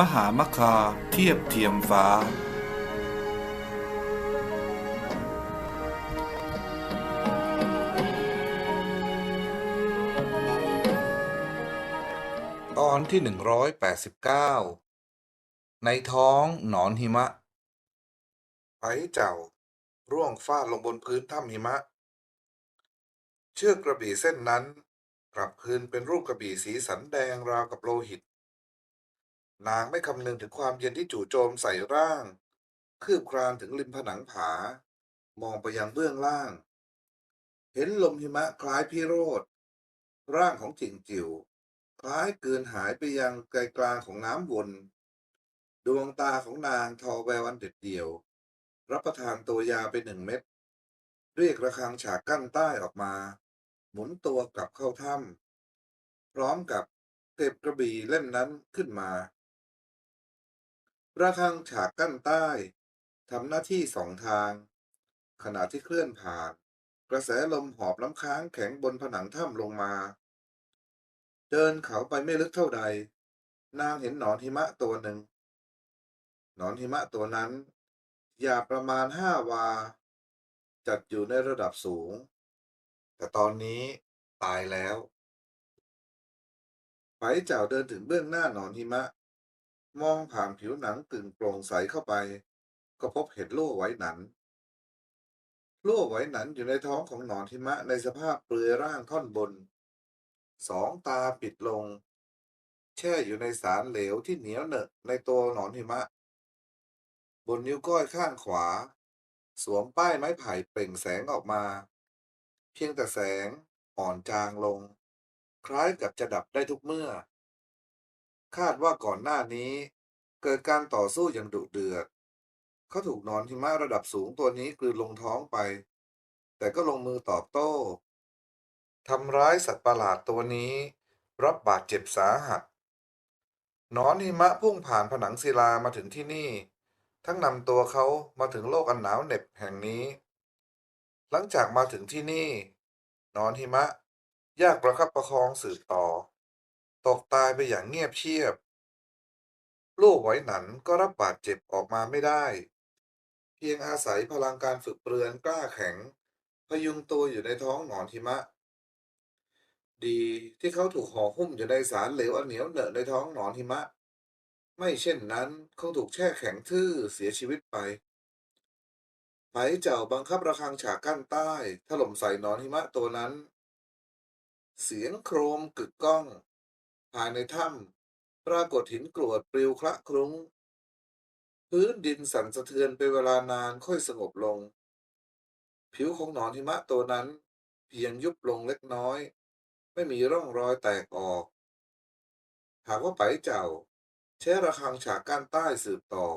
มหามคาเทียบเทียมฟ้า ตอนที่หนึ่งร้อยแปดสิบเก้าในท้องหนอนหิมะไผ่เจ้า ร่วงฟาดลงบนพื้นถ้ำหิมะ เชือกกระบี่เส้นนั้นกลับคืนเป็นรูปกระบี่สีสันแดงราวกับโลหิต นางไม่คำนึงถึงความเย็นที่จู่โจมใส่ร่าง คืบคลานถึงริมผนังผา มองไปยังเบื้องล่าง เห็นลมหิมะคล้ายพิโรธ ร่างของจิงจิวคล้ายเกินหายไปยังไกลกลางของน้ำวน ดวงตาของนางทอแววอันเด็ดเดี่ยว รับประทานตัวยาไปหนึ่งเม็ดเรียกระฆังฉากกั้นใต้ออกมา หมุนตัวกลับเข้าถ้ำพร้อมกับเก็บกระบี่เล่มนั้นขึ้นมา ระฆังฉากกั้นใต้ทำหน้าที่สองทาง ขณะที่เคลื่อนผ่าน กระแสลมหอบน้ำค้างแข็งบนผนังถ้ำลงมา เดินเขาไปไม่ลึกเท่าใด นางเห็นหนอนหิมะตัวหนึ่ง หนอนหิมะตัวนั้นยาวประมาณห้าวา จัดอยู่ในระดับสูง แต่ตอนนี้ตายแล้วไฝเจ้าเดินถึงเบื้องหน้าหนอนหิมะ มองผ่านผิวหนังกึ่งโปร่งใสเข้าไป ก็พบเห็ดโล่ไว้หนันโล่ไว้หนันอยู่ในท้องของหนอนหิมะในสภาพเปลือยร่างท่อนบน สองตาปิดลง แช่อยู่ในสารเหลวที่เหนียวเหนอะในตัวหนอนหิมะ บนนิ้วก้อยข้างขวา สวมป้ายไม้ไผ่เปล่งแสงออกมา เพียงแต่แสงอ่อนจางลง คล้ายกับจะดับได้ทุกเมื่อ คาดว่าก่อนหน้านี้ เกิดการต่อสู้อย่างดุเดือด เขาถูกนอนหิมะระดับสูงตัวนี้กลืนลงท้องไป แต่ก็ลงมือตอบโต้ทำร้ายสัตว์ประหลาดตัวนี้ รับบาดเจ็บสาหัสนอนหิมะพุ่งผ่านผนังศิลามาถึงที่นี่ ทั้งนำตัวเขามาถึงโลกอันหนาวเหน็บแห่งนี้ หลังจากมาถึงที่นี่ นอนหิมะ ยากประคับประคองสืบต่อ ตกตายไปอย่างเงียบเชียบ ลูกไหวหนันก็รับบาดเจ็บออกมาไม่ได้ เพียงอาศัยพลังการฝึกเปลือนกล้าแข็ง พยุงตัวอยู่ในท้องหนอนหิมะ ดีที่เขาถูกห่อหุ้มอยู่ในสารเหลวอันเหนียวเหนอะในท้องหนอนหิมะ ไม่เช่นนั้นคงถูกแช่แข็งทื่อเสียชีวิตไปไผเจ้าบังคับระฆังฉากกั้นใต้ถล่มใส่หนอนหิมะตัวนั้น เสียงโครมกึกก้อง ภายในถ้ำปรากฏหินกรวดปลิวคละคลุ้ง พื้นดินสั่นสะเทือนเป็นเวลานานค่อยสงบลง ผิวของหนอนหิมะตัวนั้น เพียงยุบลงเล็กน้อย ไม่มีร่องรอยแตกออก หากว่าไปเจ้าใช้ระฆังฉากกั้นใต้สืบต่อ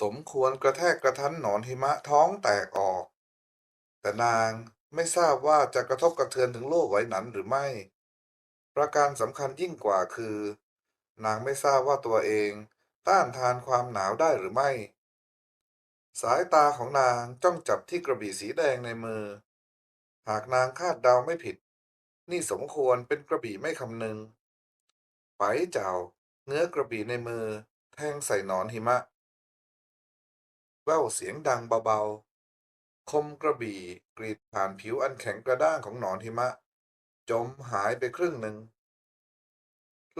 สมควรกระแทกกระทันหนอนหิมะท้องแตกออก แต่นางไม่ทราบว่าจะกระทบกระเทือนถึงโลกไหวหนันหรือไม่ ประการสำคัญยิ่งกว่าคือ นางไม่ทราบว่าตัวเองต้านทานความหนาวได้หรือไม่ สายตาของนางจ้องจับที่กระบี่สีแดงในมือ หากนางคาดเดาไม่ผิด นี่สมควรเป็นกระบี่ไม่คำนึงไปเจ้าเงื้อกระบี่ในมือ แทงใส่หนอนหิมะ แว่วเสียงดังเบาๆ คมกระบี่กรีดผ่านผิวอันแข็งกระด้างของหนอนหิมะ จมหายไปครึ่งหนึ่ง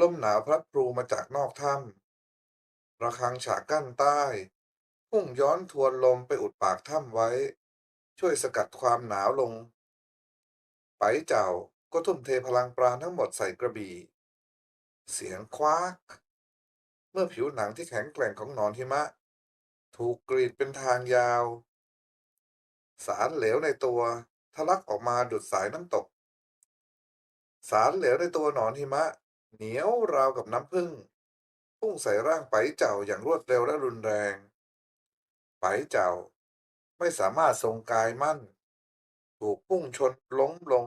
ลมหนาวพัดพลูมาจากนอกถ้ำระฆังฉากกั้นใต้พุ่งย้อนทวนลมไปอุดปากถ้ำไว้ ช่วยสกัดความหนาวลง ไปเจ้าก็ทุ่มเทพลังปราณทั้งหมดใส่กระบี่ เสียงคว้ากเมื่อผิวหนังที่แข็งแกร่งของนอนหิมะ ถูกกรีดเป็นทางยาว สารเหลวในตัวทะลักออกมาดุดสายน้ำตก สารเหลวในตัวหนอนหิมะ เหนียวราวกับน้ำผึ้งพุ่งใส่ร่างไปเจ้าอย่างรวดเร็วและรุนแรง ไปเจ้าไม่สามารถทรงกายมั่น ถูกพุ่งชนล้มลง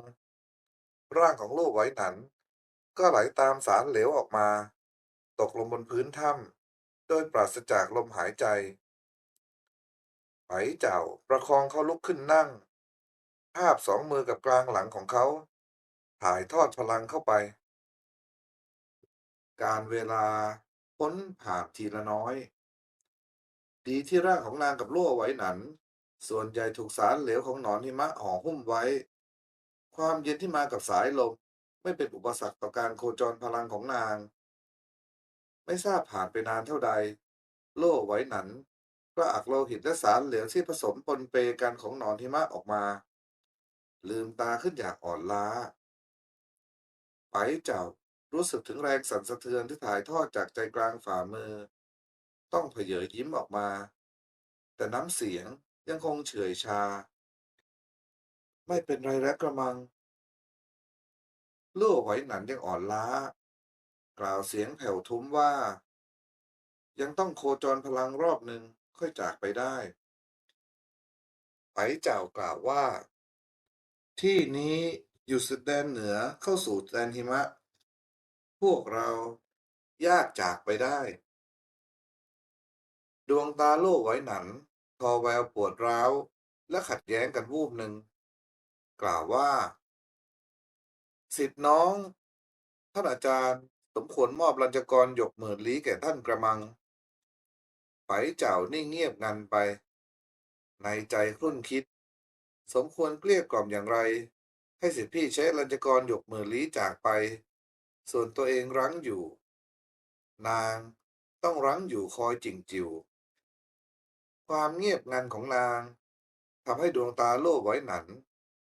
ร่างของลูกไว้หนัน ก็ไหลตามสารเหลวออกมา ตกลงบนพื้นถ้ำโดยปราศจากลมหายใจ ไปเจ้าประคองเขาลุกขึ้นนั่ง ภาพสองมือกับกลางหลังของเขา ถ่ายทอดพลังเข้าไป การเวลาพ้นผ่านทีละน้อย ดีที่ร่างของนางกับลั่วไหวหนัน ส่วนใหญ่ถูกสารเหลวของหนอนหิมะห่อหุ้มไว้ ความเย็นที่มากับสายลมไม่เป็นอุปสรรคต่อการโคจรพลังของนาง ไม่ทราบผ่านไปนานเท่าใด โล่ไหวหนันก็อักโลหิตและสารเหลวที่ผสมปนเปกันของหนอนหิมะออกมา ลืมตาขึ้นอย่างอ่อนล้า ไปเจ้ารู้สึกถึงแรงสั่นสะเทือนที่ถ่ายทอดจากใจกลางฝ่ามือ ต้องเผยยิ้มออกมา แต่น้ำเสียงยังคงเฉื่อยชา ไม่เป็นไรแล้วกระมังลู่ไหวหนันยังอ่อนล้า กล่าวเสียงแผ่วทุ้มว่า ยังต้องโคจรพลังรอบหนึ่งค่อยจากไปได้ไปเจ้ากล่าวว่า ที่นี้ อยู่สุดแดนเหนือเข้าสู่แดนหิมะ พวกเรายากจากไปได้ ดวงตาโล่ไว้หนัน ทอแววปวดร้าว และขัดแย้งกันวูบหนึ่ง กล่าวว่า สิทธิน้อง ท่านอาจารย์สมควรมอบรัญจกรหยกหมื่นลี้แก่ท่านกระมังไปเจ้านิ่งเงียบงันไป ในใจครุ่นคิด สมควรเกลี้ยกล่อมอย่างไร ให้สิทธิพี่ใช้รัญจกรหยกมื่นลี้จากไป ส่วนตัวเองรั้งอยู่ นางต้องรั้งอยู่คอยจิงจิว ความเงียบงันของนางทำให้ดวงตาโล่ไว้หนัน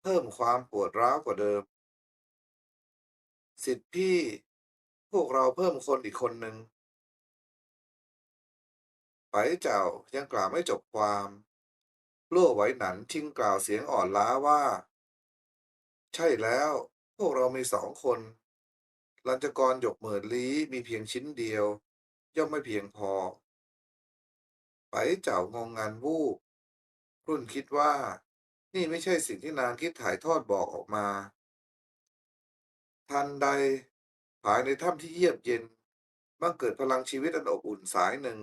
เพิ่มความปวดร้าวกว่าเดิม สิทธิพี่ พวกเราเพิ่มคนอีกคนหนึ่งไปเจ้ายังกล่าวไม่จบความ โล่ไว้หนันทิ้งกล่าวเสียงอ่อนล้าว่า ช่แล้ว พวกเรามีสองคน ลัญจกรหยกเหมินลี้มีเพียงชิ้นเดียว ย่อมไม่เพียงพอ ไปเจ้างงงานวูบรุ่นคิดว่า นี่ไม่ใช่สิ่งที่นางคิดถ่ายทอดบอกออกมา ทันใด ภายในถ้ำที่เยียบเย็นบังเกิดพลังชีวิตอันอบอุ่นสายหนึ่ง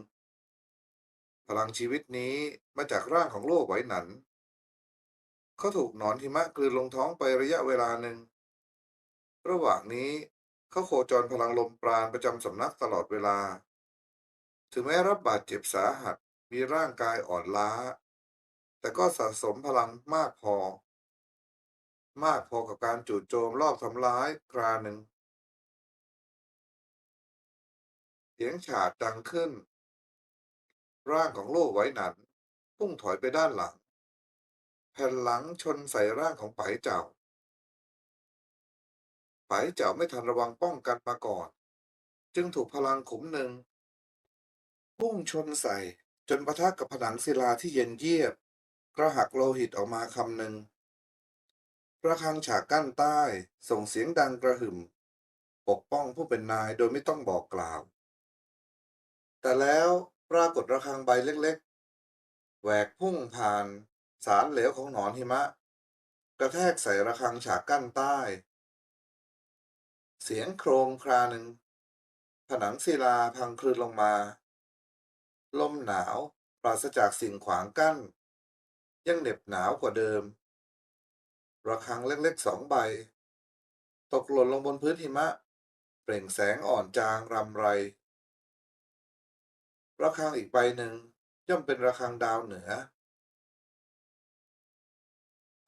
พลังชีวิตนี้มาจากร่างของโลกไหวหนัน เขาถูกหนอนหิมะกลืนลงท้องไประยะเวลาหนึ่ง ระหว่างนี้เขาโคจรพลังลมปราณประจำสำนักตลอดเวลา ถึงแม้รับบาดเจ็บสาหัสมีร่างกายอ่อนล้า แต่ก็สะสมพลังมากพอ มากพอกับการจู่โจมรอบทำร้ายคราหนึ่งเสียงฉาดดังขึ้น ร่างของโลกไว้หนันพุ่งถอยไปด้านหลัง แผ่นหลังชนใส่ร่างของไปเจ้าไปเจ้าไม่ทันระวังป้องกันมาก่อน จึงถูกพลังขุมหนึ่งพุ่งชนใส่จนปะทะกับผนังศิลาที่เย็นเยียบ กระหักโลหิตออกมาคำหนึ่งระฆังฉากกั้นใต้ส่งเสียงดังกระหึ่ม ปกป้องผู้เป็นนายโดยไม่ต้องบอกกล่าว แต่แล้วปรากฏระฆังใบเล็กๆแหวกพุ่งผ่าน สารเหลวของหนอนหิมะ กระแทกใส่ระฆังฉากกั้นใต้ เสียงโครงคราหนึ่ง ผนังศิลาพังคลืนลงมา ลมหนาวปราศจากสิ่งขวางกั้น ยังเหน็บหนาวกว่าเดิม ระฆังเล็กๆสองใบ ตกหล่นลงบนพื้นหิมะ เปล่งแสงอ่อนจางรำไร ระฆังอีกใบหนึ่งย่อมเป็นระฆังดาวเหนือ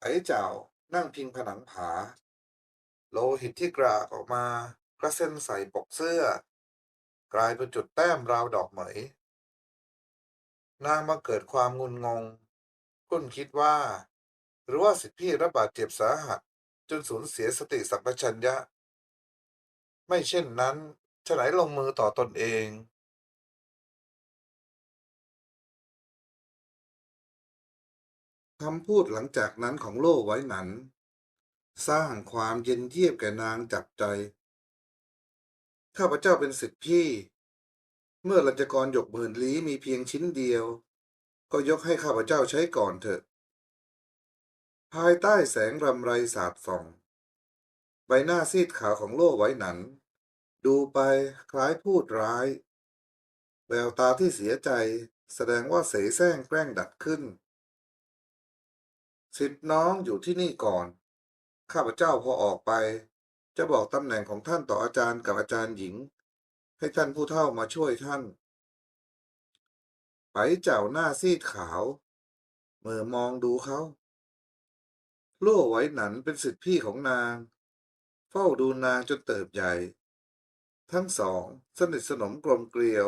ไอ้เจ้านั่งพิงผนังผา โลหิตที่กรากออกมากระเซ็นใส่ปกเสื้อ กลายเป็นจุดแต้มราวดอกเหมย นางมาเกิดความงุนงง คุ้นคิดว่า หรือว่าสิทธิพี่รับบาดเจ็บสาหัส จนสูญเสียสติสัมปชัญญะ ไม่เช่นนั้นฉะไหนลงมือต่อตนเอง คำพูดหลังจากนั้นของโล่ไว้หนัน สร้างความเย็นเยียบแก่นางจับใจ ข้าพเจ้าเป็นสิทธิพี่ เมื่อรัจกรหยกหมื่นลี้มีเพียงชิ้นเดียว ก็ยกให้ข้าพเจ้าใช้ก่อนเถอะ ภายใต้แสงรำไรสาดส่อง ใบหน้าซีดขาวของโล่ไว้หนัน ดูไปคล้ายพูดร้าย แววตาที่เสียใจแสดงว่าเสแสร้งแกล้งดัดขึ้น สิทธิ์น้องอยู่ที่นี่ก่อน ข้าพเจ้าพอออกไป จะบอกตำแหน่งของท่านต่ออาจารย์กับอาจารย์หญิง ให้ท่านผู้เฒ่ามาช่วยท่าน ไปเจ้าหน้าซีดขาวเมื่อมองดูเขาลั่วไว้หนันเป็นสิทธิพี่ของนาง เฝ้าดูนางจนเติบใหญ่ ทั้งสองสนิทสนมกลมเกลียว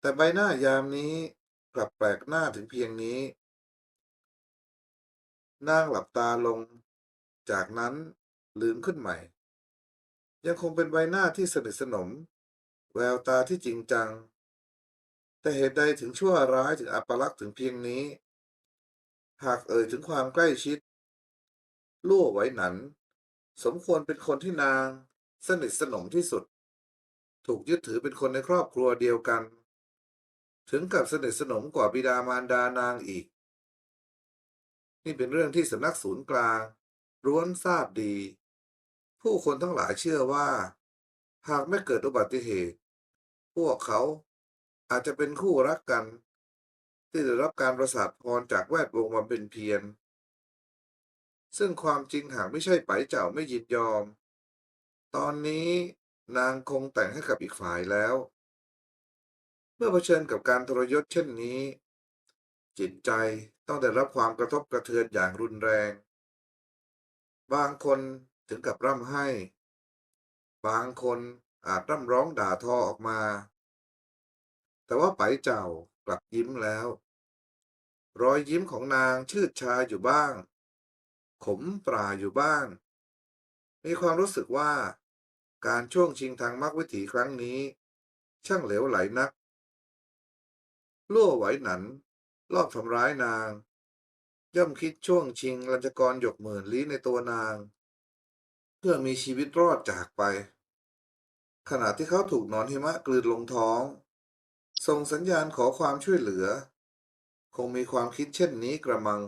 แต่ใบหน้ายามนี้กลับแปลกหน้าถึงเพียงนี้ นางหลับตาลง จากนั้นลืมขึ้นใหม่ ยังคงเป็นใบหน้าที่สนิทสนม แววตาที่จริงจัง แต่เหตุใดถึงชั่วร้ายถึงอัปลักษณ์ถึงเพียงนี้ หากเอ่ยถึงความใกล้ชิดลั่วไว้หนัน สมควรเป็นคนที่นาง สนิทสนมที่สุด ถูกยึดถือเป็นคนในครอบครัวเดียวกัน ถึงกับสนิทสนมกว่าบิดามารดานางอีก นี่เป็นเรื่องที่สำนักศูนย์กลางร้วนทราบดี ผู้คนทั้งหลายเชื่อว่า หากไม่เกิดอุบัติเหตุ พวกเขาอาจจะเป็นคู่รักกัน ที่ได้รับการประสาทพรจากแวดวงบำเพ็ญเพียรซึ่งความจริงหากไม่ใช่ไปเจ้าไม่ยินยอม ตอนนี้นางคงแต่งให้กับอีกฝ่ายแล้ว เมื่อเผชิญกับการทรยศเช่นนี้ จิตใจ ต้องได้รับความกระทบกระเทือนอย่างรุนแรง บางคนถึงกับร่ำไห้ บางคนอาจร่ำร้องด่าทอออกมา แต่ว่าไปเจ้ากลับยิ้มแล้ว รอยยิ้มของนางชืดชาอยู่บ้าง ขมปราอยู่บ้าง มีความรู้สึกว่า การช่วงชิงทางมรรควิถีครั้งนี้ ช่างเหลวไหลนัก ลั่วไหวหนัน รอบทำร้ายนาง ย่อมคิดช่วงชิงรัญจกรหยกหมื่นลี้ในตัวนาง เพื่อมีชีวิตรอดจากไป ขณะที่เขาถูกนอนหิมะกลืนลงท้องส่งสัญญาณขอความช่วยเหลือ คงมีความคิดเช่นนี้กระมัง